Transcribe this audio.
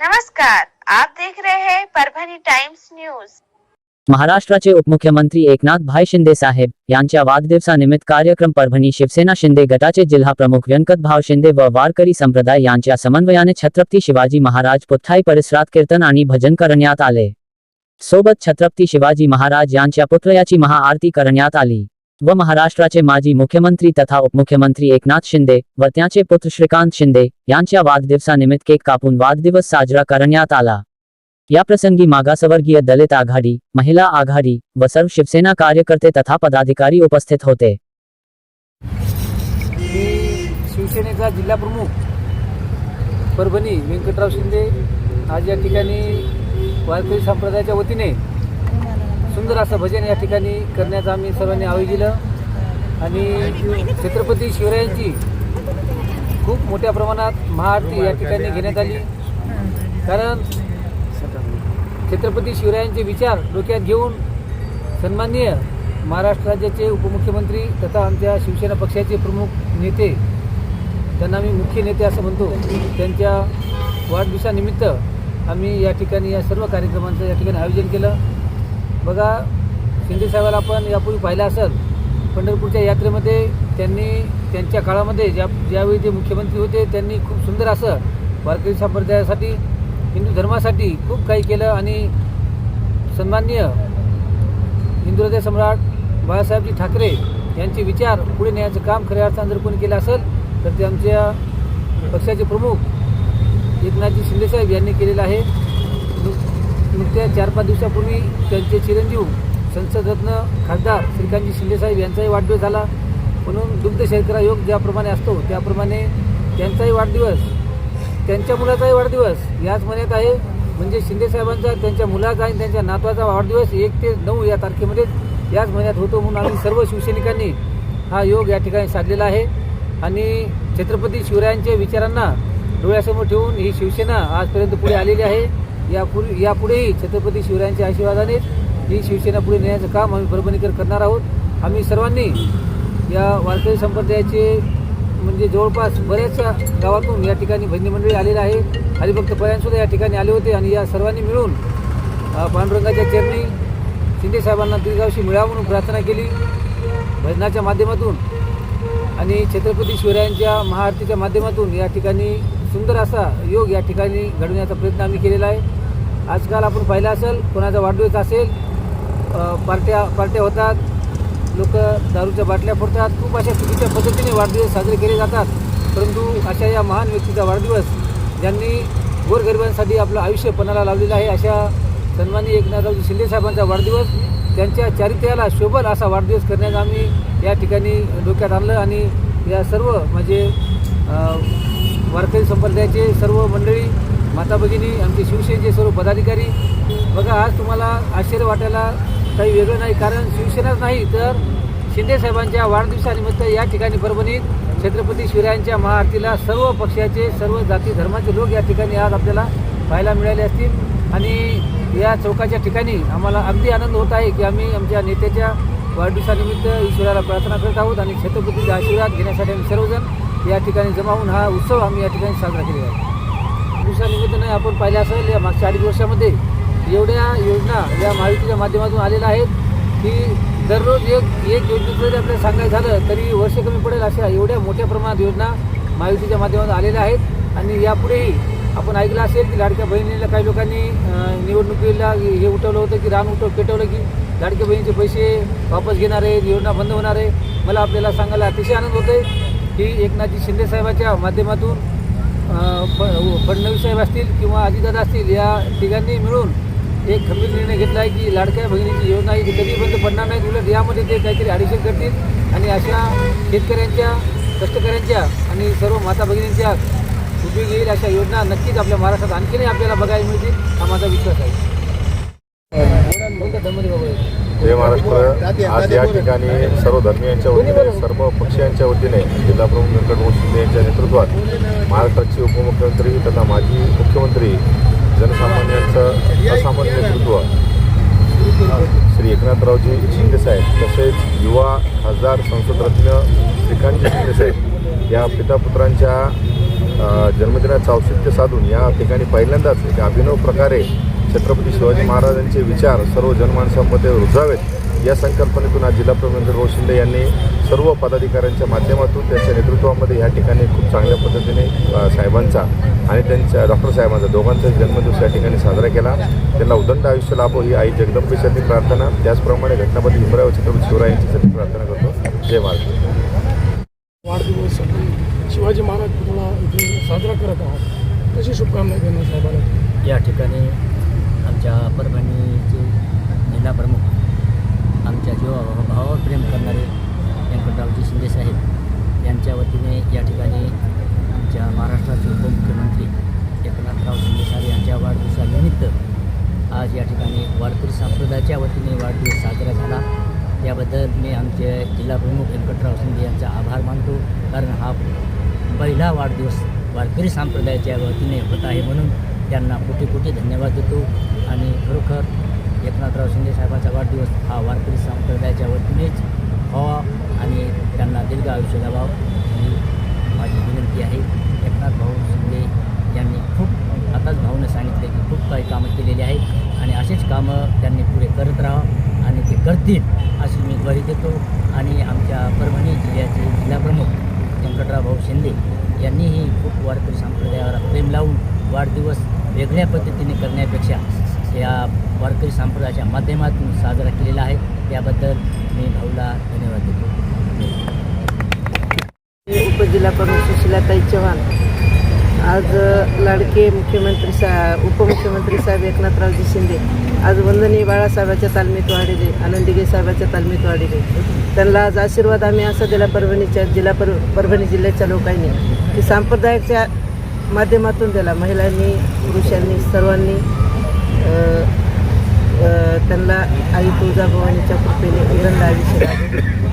नमस्कार आप देख रहे हैं परभणी टाइम्स न्यूज। महाराष्ट्राचे उपमुख्यमंत्री एकनाथ भाई शिंदे साहेब यांच्या वाढदिवसानिमित्त कार्यक्रम परभणी शिवसेना शिंदे गटाचे जिल्हा प्रमुख व्यंकट भाव शिंदे व वारकरी संप्रदाय यांच्या समन्वयाने छत्रपती शिवाजी महाराज पुथाई परिसरात कीर्तन आणि भजन करण्यात आले. सोबत छत्रपती शिवाजी महाराज यांच्या पुतळ्याची महाआरती करण्यात आली. व महाराष्ट्राचे माजी मुख्यमंत्री तथा उपमुख्यमंत्री एकनाथ शिंदे व त्यांचे पुत्र श्रीकांत शिंदे यांच्या वाढदिवसानिमित्त केक कापून वाढदिवस साजरा करण्यात आला. या प्रसंगी मागासवर्गीय दलित आघाडी महिला आघाडी व सर्व शिवसेना कार्यकर्ते तथा पदाधिकारी उपस्थित होते. शिवसेनेचा जिल्हा प्रमुख परभणी व्यंकटराव शिंदे आज या ठिकाणी वारकरी संप्रदायाच्या वतीने सुंदर असं भजन या ठिकाणी करण्याचं आम्ही सर्वांनी आयोजिलं आणि छत्रपती शिवरायांची खूप मोठ्या प्रमाणात महाआरती या ठिकाणी घेण्यात आली. कारण छत्रपती शिवरायांचे विचार डोक्यात घेऊन सन्माननीय महाराष्ट्र राज्याचे उपमुख्यमंत्री तथा आमच्या शिवसेना पक्षाचे प्रमुख नेते त्यांना आम्ही मुख्य नेते असं म्हणतो. त्यांच्या वाढदिवसानिमित्त आम्ही या ठिकाणी या सर्व कार्यक्रमांचं या ठिकाणी आयोजन केलं. बघा शिंदेसाहेबाला आपण यापूर्वी पाहिलं असेल पंढरपूरच्या यात्रेमध्ये त्यांनी त्यांच्या काळामध्ये ज्या ज्यावेळी ते मुख्यमंत्री होते त्यांनी खूप सुंदर असं वारकरी संप्रदायासाठी हिंदू धर्मासाठी खूप काही केलं आणि सन्माननीय हिंदू हृदय सम्राट बाळासाहेबजी ठाकरे यांचे विचार पुढे नेण्याचं काम खऱ्या अर्थानं जर कोणी केलं असेल तर ते आमच्या पक्षाचे प्रमुख एकनाथजी शिंदेसाहेब यांनी केलेलं आहे. त्या चार पाच दिवसापूर्वी त्यांचे चिरंजीव संसदरत्न खासदार श्रीकांतजी शिंदेसाहेब यांचाही वाढदिवस झाला. म्हणून दुग्ध शर्करा योग ज्याप्रमाणे असतो त्याप्रमाणे त्यांचाही वाढदिवस त्यांच्या मुलाचाही वाढदिवस याच महिन्यात आहे. म्हणजे शिंदेसाहेबांचा त्यांच्या मुलाचा आणि त्यांच्या नातवाचा वाढदिवस एक ते नऊ या तारखेमध्ये याच महिन्यात होतो म्हणून आम्ही सर्व शिवसैनिकांनी हा योग या ठिकाणी साधलेला आहे. आणि छत्रपती शिवरायांच्या विचारांना डोळ्यासमोर ठेवून ही शिवसेना आजपर्यंत पुढे आलेली आहे. यापुढे यापुढेही छत्रपती शिवरायांच्या आशीर्वादानेच ही शिवसेना पुढे नेण्याचं काम आम्ही परभणीकर करणार आहोत. आम्ही सर्वांनी या वारकरी संप्रदायाचे म्हणजे जवळपास बऱ्याचशा गावातून या ठिकाणी भजनी मंडळी आलेलं आहे हरिभक्त पयांसुद्धा या ठिकाणी आले होते आणि या सर्वांनी मिळून पांडुरंगाच्या चरणी शिंदेसाहेबांना दीर्घावशी म्हणून प्रार्थना केली. भजनाच्या माध्यमातून आणि छत्रपती शिवरायांच्या महाआरतीच्या माध्यमातून या ठिकाणी सुंदर असा योग या ठिकाणी घडवण्याचा प्रयत्न आम्ही केलेला आहे. आजकाल आपण पाहिलं असेल कोणाचा वाढदिवस असेल पार्ट्या पार्ट्या होतात लोक दारूच्या बाटल्या फोडतात खूप अशा चुकीच्या पद्धतीने वाढदिवस साजरे केले जातात. परंतु अशा या महान व्यक्तीचा वाढदिवस ज्यांनी गोरगरिबांसाठी आपलं आयुष्य पणाला लावलेलं आहे अशा सन्मानी एकनाथरावजी शिंदे साहेबांचा वाढदिवस त्यांच्या चारित्र्याला शोभल असा वाढदिवस करण्याचं आम्ही या ठिकाणी डोक्यात आणलं आणि या सर्व म्हणजे वारकरी संप्रदायाचे सर्व मंडळी माता भगिनी आमचे शिवसेनेचे सर्व पदाधिकारी बघा आज तुम्हाला आश्चर्य वाटायला काही वेगळं नाही. कारण शिवसेनाच नाही तर शिंदेसाहेबांच्या वाढदिवसानिमित्त या ठिकाणी परभणीत छत्रपती शिवरायांच्या महाआरतीला सर्व पक्षाचे सर्व जाती धर्माचे लोक या ठिकाणी आज आपल्याला पाहायला मिळाले असतील. आणि या चौकाच्या ठिकाणी आम्हाला अगदी आनंद होत आहे की आम्ही आमच्या नेत्याच्या वाढदिवसानिमित्त ईश्वराला प्रार्थना करत आहोत आणि छत्रपतीचा आशीर्वाद घेण्यासाठी आम्ही सर्वजण या ठिकाणी जमा होऊन हा उत्सव आम्ही या ठिकाणी साजरा केलेला आहे. दिवसानिमित्ताने आपण पाहिलं असेल या मागच्या अडीच वर्षामध्ये एवढ्या योजना या महायुतीच्या माध्यमातून आलेल्या आहेत की दररोज एक एक योजनेचं जरी आपल्याला सांगायचं झालं तरी वर्ष कमी पडेल अशा एवढ्या मोठ्या प्रमाणात योजना महायुतीच्या माध्यमातून आलेल्या आहेत. आणि यापुढेही आपण ऐकलं असेल की लाडक्या बहिणीला काही लोकांनी निवडणुकीला हे उठवलं होतं की रान उठव पेटवलं की लाडक्या बहिणीचे पैसे वापस घेणार आहेत योजना बंद होणार आहे. मला आपल्याला सांगायला अतिशय आनंद होतो आहे की एकनाथजी शिंदे साहेबाच्या माध्यमातून फडणवीस साहेब असतील किंवा अजितदादा असतील या तिघांनी मिळून एक खंबीर निर्णय घेतला आहे की लाडक्या भगिनीची योजना ही कधी बंद पडणार नाही उलट यामध्ये ते काहीतरी ॲडिशन करतील. आणि अशा शेतकऱ्यांच्या कष्टकऱ्यांच्या आणि सर्व माता भगिनींच्या उपयोगी येईल अशा योजना नक्कीच आपल्या महाराष्ट्रात आणखीनही आपल्याला बघायला मिळतील हा माझा विश्वास आहे. धन्यवाद बाबा जय महाराष्ट्र. आज या ठिकाणी सर्व धर्मियांच्या वतीने सर्व पक्षीयांच्या वतीने जिल्हाप्रमुख व्यंकटभाऊ शिंदे यांच्या नेतृत्वात महाराष्ट्राचे उपमुख्यमंत्री तथा माजी मुख्यमंत्री जनसामान्यांचं असामान्य नेतृत्व. श्री एकनाथरावजी शिंदेसाहेब तसेच युवा खासदार संसदरत्न श्रीकांतजी शिंदेसाहेब या पितापुत्रांच्या जन्मदिनाचं औचित्य साधून या ठिकाणी पहिल्यांदाच एक अभिनव प्रकारे छत्रपती शिवाजी महाराजांचे विचार सर्व जनमानसांमध्ये रुजावेत. या संकल्पनेतून आज जिल्हा प्रमुख रोज शिंदे यांनी सर्व पदाधिकाऱ्यांच्या माध्यमातून त्यांच्या नेतृत्वामध्ये या ठिकाणी खूप चांगल्या पद्धतीने साहेबांचा आणि त्यांच्या डॉक्टर साहेबांचा दोघांचा जन्मदिवस या ठिकाणी साजरा केला. त्यांना उदंड आयुष्य लाभो ही आई जगदंबेसाठी प्रार्थना. त्याचप्रमाणे घटनापती हिमराव छत्रपती शिवरायांच्यासाठी प्रार्थना करतो. जय महाराज वाढदिवस शिवाजी महाराज इथे साजरा करत आहात. कशी शुभकामना देणार साहेबांना या ठिकाणी आमच्या परभणीचे जिल्हा प्रमुख आमच्या जीवा भावावर प्रेम करणारे व्यंकटरावजी शिंदेसाहेब यांच्या वतीने या ठिकाणी आमच्या महाराष्ट्राचे उपमुख्यमंत्री एकनाथराव शिंदेसाहेब यांच्या वाढदिवसानिमित्त आज या ठिकाणी वारकरी संप्रदायाच्या वतीने वाढदिवस साजरा झाला. त्याबद्दल मी आमचे जिल्हाप्रमुख व्यंकटराव शिंदे यांचा आभार मानतो कारण हा पहिला वाढदिवस वारकरी संप्रदायाच्या वतीने होत आहे म्हणून त्यांना कोटी कोटी धन्यवाद देतो. आणि खरोखर एकनाथराव शिंदे साहेबांचा वाढदिवस हा वारकरी संप्रदायाच्या वतीनेच व्हावा आणि त्यांना दीर्घ आयुष्य लावावं ही माझी विनंती आहे. एकनाथ भाऊ शिंदे यांनी खूप आताच भाऊने सांगितले की खूप काही कामं केलेली आहेत आणि असेच कामं त्यांनी पुढे करत राहा आणि ते करतील अशी मी ग्वाही देतो. आणि आमच्या परभणी जिल्ह्याचे जिल्हाप्रमुख व्यंकटराव भाऊ शिंदे यांनीही खूप वारकरी संप्रदायावर प्रेम लावून वाढदिवस वेगळ्या पद्धतीने करण्यापेक्षा या वारकरी संप्रदायाच्या माध्यमातून साजरा केलेला आहे. त्याबद्दल मी भाऊला धन्यवाद देतो. उपजिल्हा प्रमुख सुशीलाताई चव्हाण. आज लाडके मुख्यमंत्री सा उपमुख्यमंत्री साहेब एकनाथरावजी शिंदे आज वंदनीय बाळासाहेबाच्या तालमीत वाढले आनंदीगे साहेबाच्या तालमीत वाढले. त्यांना आज आशीर्वाद आम्ही असा दिला परभणीच्या जिल्हा पर परभणी जिल्ह्याच्या लोकांनी की सांप्रदायाच्या माध्यमातून दिला महिलांनी पुरुषांनी सर्वांनी. त्यांना आई तुळजाभवानीच्या कृपेने उदंड आयुष्य लाभो.